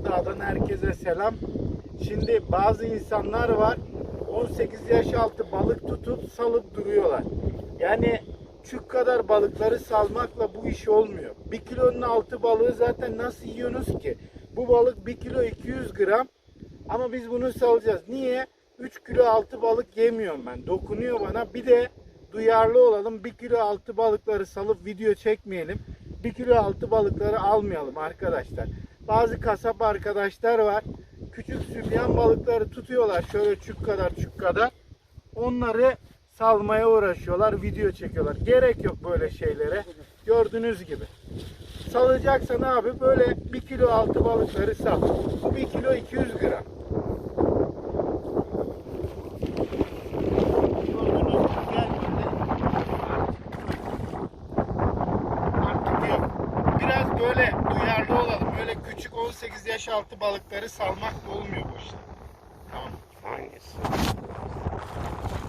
Aladağ'dan herkese selam. Şimdi bazı insanlar var 18 yaş altı balık tutup salıp duruyorlar. Yani çük kadar balıkları salmakla bu iş olmuyor. 1 kilonun altı balığı zaten nasıl yiyorsunuz ki? Bu balık 1 kilo 200 gram ama biz bunu salacağız. Niye? 3 kilo altı balık yemiyorum ben. Dokunuyor bana. Bir de duyarlı olalım. 1 kilo altı balıkları salıp video çekmeyelim. 1 kilo altı balıkları almayalım arkadaşlar. Bazı kasap arkadaşlar var. Küçük sübyan balıkları tutuyorlar. Şöyle çük kadar çük kadar. Onları salmaya uğraşıyorlar. Video çekiyorlar. Gerek yok böyle şeylere. Gördüğünüz gibi. Salacaksan abi böyle 1 kilo altı balıkları sal. Bu 1 kilo 200 gram. Gördüğünüz gibi gel böyle. Artık yok. Biraz böyle duyarlı olalım. Böyle küçük 18 yaş altı balıkları salmak olmuyor.